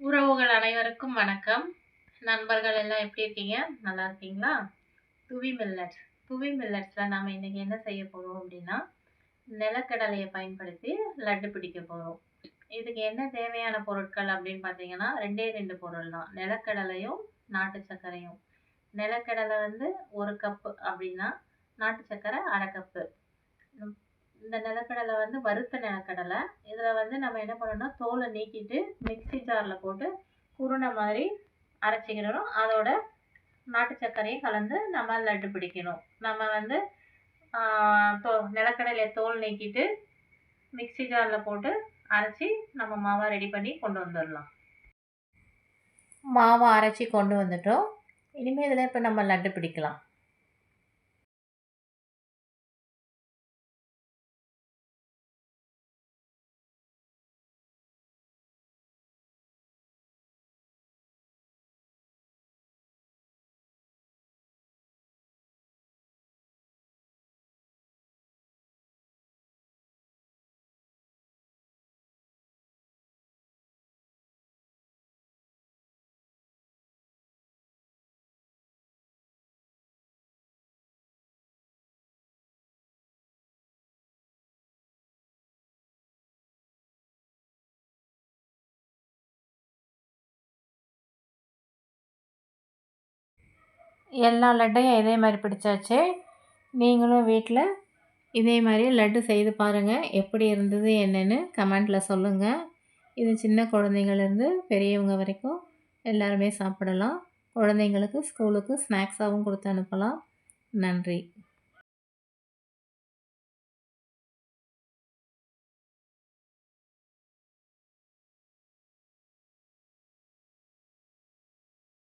உறவுகள் அனைவருக்கும் வணக்கம். நண்பர்கள் எல்லாம் எப்படி இருக்கீங்க? நல்லா இருக்கீங்களா? துவி மில்லட்ஸ் துவி மில்லட்ஸில் நாம் இன்றைக்கி என்ன செய்ய போகிறோம் அப்படின்னா நிலக்கடலையை பயன்படுத்தி லட்டு பிடிக்க போகிறோம் இதுக்கு என்ன தேவையான பொருட்கள் அப்படின்னு பார்த்தீங்கன்னா ரெண்டே ரெண்டு பொருள் தான். நிலக்கடலையும் நாட்டு சர்க்கரையும். நிலக்கடலை வந்து ஒரு கப்பு அப்படின்னா நாட்டு சர்க்கரை அரை கப்பு இந்த நிலக்கடலை வந்து வறுத்த நிலக்கடலை. இதில் வந்து நம்ம என்ன பண்ணணும்னா தோலை நீக்கிட்டு மிக்ஸி ஜாரில் போட்டு குருணை மாதிரி அரைச்சிக்கிடணும் அதோட நாட்டு சர்க்கரையும் கலந்து நம்ம லட்டு பிடிக்கணும். நம்ம வந்து தோ நிலக்கடலையை தோல் நீக்கிட்டு மிக்ஸி ஜாரில் போட்டு அரைச்சி நம்ம மாவை ரெடி பண்ணி கொண்டு வந்துடலாம். மாவை அரைச்சி கொண்டு வந்துட்டோம். இனிமேல் இதில் இப்போ நம்ம லட்டு பிடிக்கலாம். எல்லா லட்டையும் இதே மாதிரி பிடிச்சாச்சு. நீங்களும் வீட்டில் இதே மாதிரி லட்டு செய்து பாருங்கள் எப்படி இருந்தது என்னென்னு கமெண்ட்டில் சொல்லுங்கள் இது சின்ன குழந்தைங்கள்லேருந்து பெரியவங்க வரைக்கும் எல்லாருமே சாப்பிடலாம். குழந்தைங்களுக்கு ஸ்கூலுக்கு ஸ்நாக்ஸாகவும் கொடுத்து அனுப்பலாம். நன்றி.